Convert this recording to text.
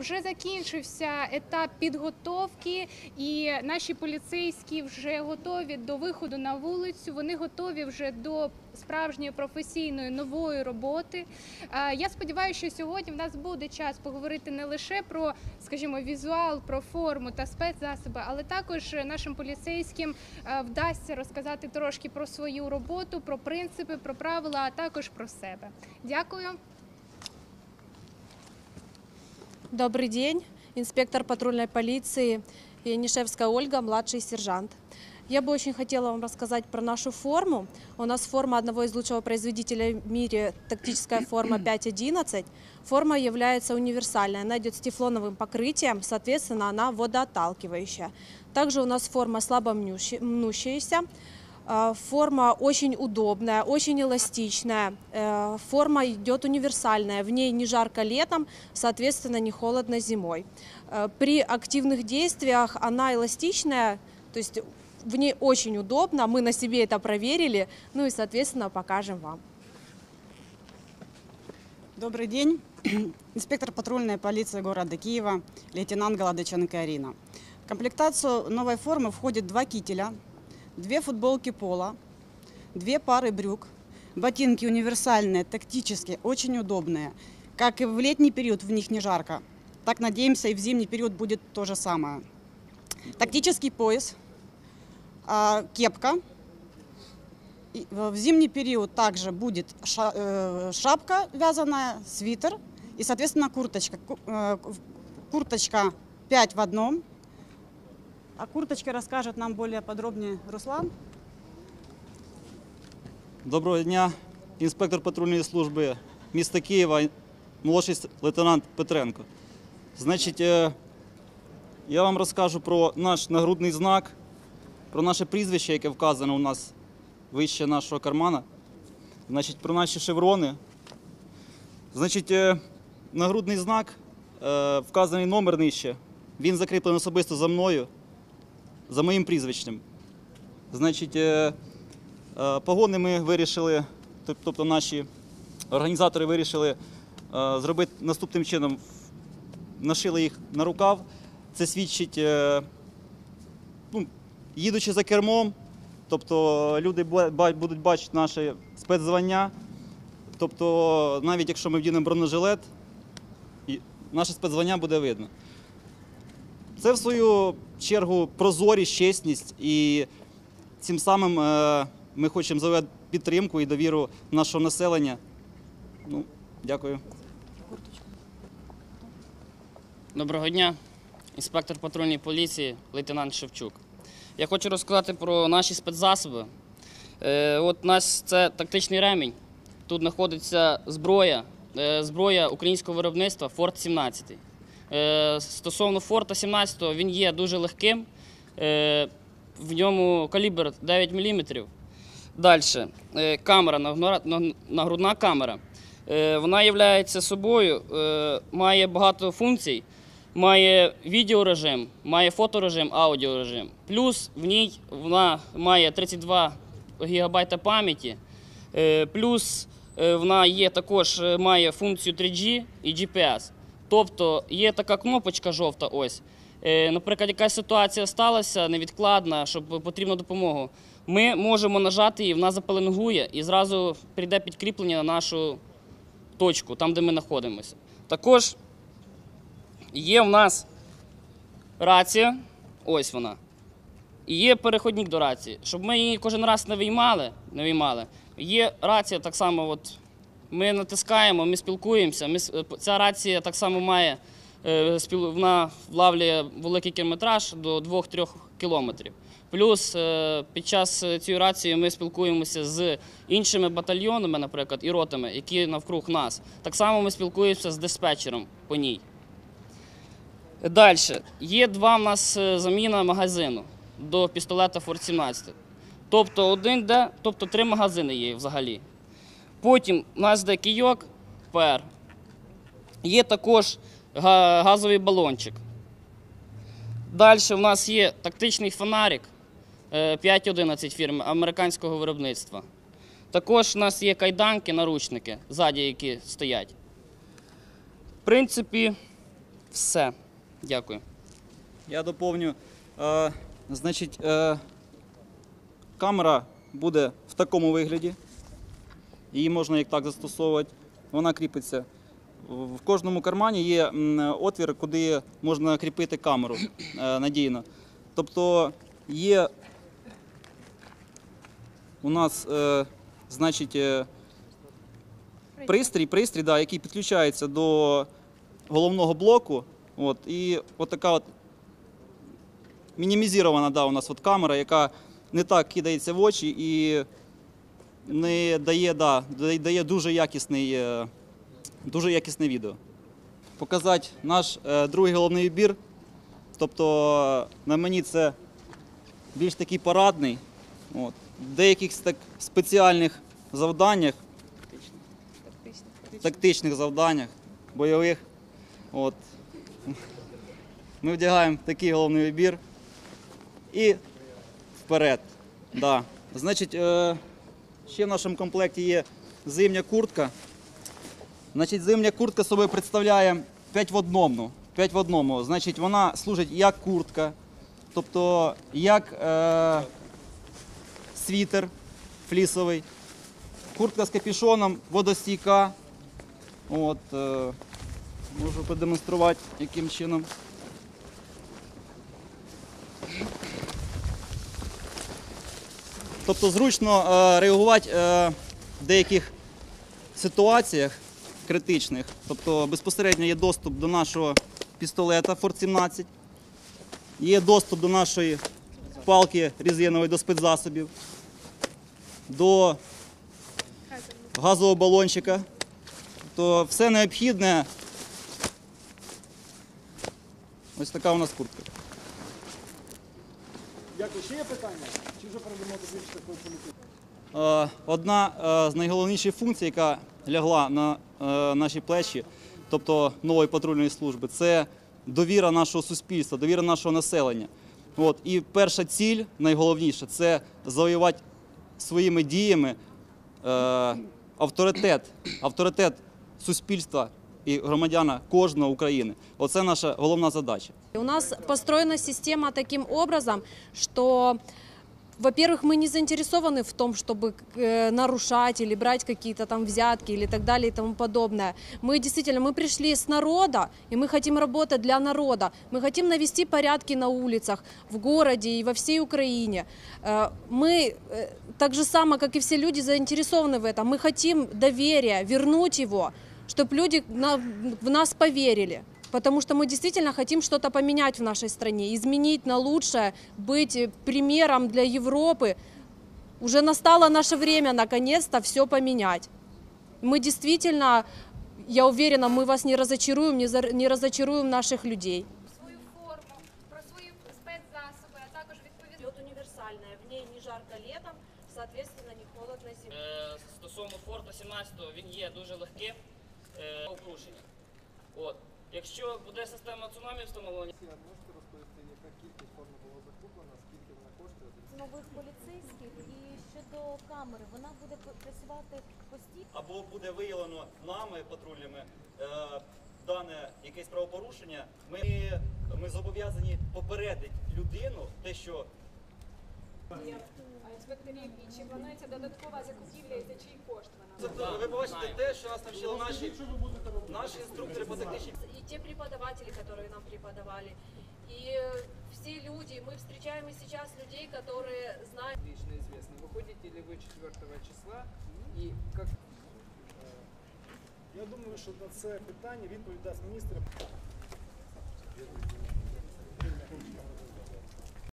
вже закінчився етап підготовки, і наші поліцейські вже готові до виходу на вулицю. Вони готові вже до справжньої професійної нової роботи. Е, Я сподіваюся, що сьогодні в нас буде час поговорити не лише про, скажімо, візуал, про форму та спецзасоби, але також нашим поліцейським е, вдасться розказати трошки про свою роботу, про принципи, про правила, а також про себе. Дякую. Добрый день, инспектор патрульной полиции Янишевская Ольга, младший сержант. Я бы очень хотела вам рассказать про нашу форму. У нас форма одного из лучшего производителя в мире, тактическая форма 5.11. Форма является универсальной, она идет с тефлоновым покрытием, соответственно, она водоотталкивающая. Также у нас форма слабо мнущаяся, Форма очень удобная, очень эластичная. Э, Форма идет универсальная, в ней не жарко летом, соответственно, не холодно зимой. Э, При активных действиях она эластичная, то есть в ней очень удобно, мы на себе это проверили, ну и, соответственно, покажем вам. Добрый день. Инспектор патрульной полиции города Киева, лейтенант Голодыченко Арина. В комплектацию новой формы входит два кителя, две футболки пола, две пары брюк, ботинки универсальные, тактические, очень удобные. Как и в летний период в них не жарко, так надеемся и в зимний период будет то же самое. Тактический пояс, а, кепка, и В зимний период также будет э, шапка вязаная, свитер и, соответственно, курточка. Ку- э, Курточка 5 в одном. О курточке расскажет нам более подробнее Руслан. Доброго дня, інспектор патрульної служби міста Києва, молодший лейтенант Петренко. Значить, е, я вам розкажу про наш нагрудний знак, про наше прізвище, яке вказано у нас вище нашого кармана. Значить, про наші шеврони. Значить, е, нагрудний знак, е, вказаний номер нижче. Він закріплений особисто за мною, за моїм прізвищем. Значить, е, Е, Погони ми вирішили, тобто наші організатори вирішили е, зробити наступним чином. Нашили їх на рукав. Це свідчить, ну, їдучи за кермом, тобто люди будуть бачити наше спецзвання. Тобто, навіть якщо ми вдінемо бронежилет, наше спецзвання буде видно. Це в свою чергу прозорість, чесність і цим самим е, ми хочемо завести підтримку і довіру нашого населення. Ну, дякую. Доброго дня, інспектор патрульної поліції, лейтенант Шевчук. Я хочу розказати про наші спецзасоби. Е, от у нас це тактичний ремінь. Тут знаходиться зброя, е, зброя українського виробництва Форт 17. Е, стосовно Форта 17-го, він є дуже легким. Е, в ньому калібр 9 мм. Далі. Камера, нагрудна камера. Е, Вона є собою, має багато функцій, має відеорежим, має фоторежим, аудіорежим. Плюс в ній вона має 32 ГБ пам'яті, плюс вона є також має функцію 3G і GPS. Тобто є така кнопочка жовта, ось. Е, Наприклад, якась ситуація сталася невідкладна, щоб потрібна допомога. Ми можемо нажати її, вона запеленгує і зразу прийде підкріплення на нашу точку, там, де ми знаходимося. Також є в нас рація, ось вона. І є переходник до рації. Щоб ми її кожен раз не виймали, не виймали. Є рація так само, от, ми натискаємо, ми спілкуємося. Ми, ця рація так само має, е, вона влавлює великий кілометраж до 2-3 кілометрів. Плюс е, під час е, цієї рації ми спілкуємося з іншими батальйонами, наприклад, і ротами, які навкруг нас. Так само ми спілкуємося з диспетчером по ній. Далі. Є два в нас е, заміна магазину до пістолета Форт 17. Тобто тобто три магазини є взагалі. Потім у нас де кійок ПР. Є також газовий балончик. Далі у нас є тактичний фонарик е, 5.11 фірми американського виробництва. Також у нас є кайданки, наручники, ззаді, які стоять. В принципі, все. Дякую. Я доповню. Е, значить, е, камера буде в такому вигляді. Її можна як так застосовувати. Вона кріпиться. В кожному кармані є отвір, куди можна кріпити камеру е, надійно. Тобто є у нас, е, значить, е, пристрій, пристрій да, який підключається до головного блоку. От, і от така от мінімізована да, у нас от камера, яка не так кидається в очі і не дає, да, дає- дуже якісний, е, дуже якісне відео. Показати наш е, другий головний убір. Тобто на мені це більш такий парадний. От. В деяких так спеціальних завданнях, тактичних завданнях, бойових. От. Ми вдягаємо такий головний убір і вперед. Да. Значить, е, ще в нашому комплекті є зимня куртка. Значить, зимня куртка собою представляє 5 в одному. 5 в одному. Значить, вона служить як куртка, тобто як е, світер флісовий, куртка з капюшоном, водостійка. От, е, можу продемонструвати, яким чином. Тобто зручно е, реагувати е, в деяких ситуаціях критичних. Тобто безпосередньо є доступ до нашого пістолета Ford 17, є доступ до нашої палки резинової, до спецзасобів, до газового балончика. То все необхідне. Ось така у нас куртка. Дякую. Ще є питання? Чи вже передамо до більш такої політики? Е, Одна е, з найголовніших функцій, яка лягла на е, наші плечі, тобто нової патрульної служби, це довіра нашого суспільства, довіра нашого населення. От. І перша ціль, найголовніша, це завоювати своїми діями авторитет, авторитет суспільства і громадяна кожного України. Оце наша головна задача. У нас построена система таким образом, что, во-первых, мы не заинтересованы в том, чтобы э, нарушать или брать какие-то там взятки или так далее и тому подобное. Мы действительно, мы пришли с народа, и мы хотим работать для народа. Мы хотим навести порядки на улицах, в городе и во всей Украине. Э, Мы э, так же само, как и все люди, заинтересованы в этом. Мы хотим доверия, вернуть его, чтобы люди на- в нас поверили. Потому что мы действительно хотим что-то поменять в нашей стране, изменить на лучшее, быть э, примером для Европы. Уже настало наше время наконец-то все поменять. Мы действительно, я уверена, мы вас не разочаруем, не, за- не разочаруем наших людей. свою форму, про свої спецзасоби, а також відповідно. Лед универсальная, в ней не жарко летом, соответственно, не холодно зимой. Е, Стосовно Форта 17, він є дуже легким е, порушення. От. Якщо буде система цунамі встановлена, Можете розповісти, яка кількість форми була закуплена, скільки вона коштує? нових поліцейських і щодо камери, вона буде працювати постійно. або буде виявлено нами патрульними е, дане якесь правопорушення, ми, ми зобов'язані попередити людину те, що інспекторів і чи планується додаткова закупівля і за чий кошт вона? Тобто ви побачите те, що нас навчили наші, наші інструктори по технічній И те преподаватели, которые нам преподавали, и э, все люди. Мы встречаем и сейчас людей, которые знают. лично известно, выходите ли вы 4 числа и как Я думаю, що на це питання відповідь дасть міністр.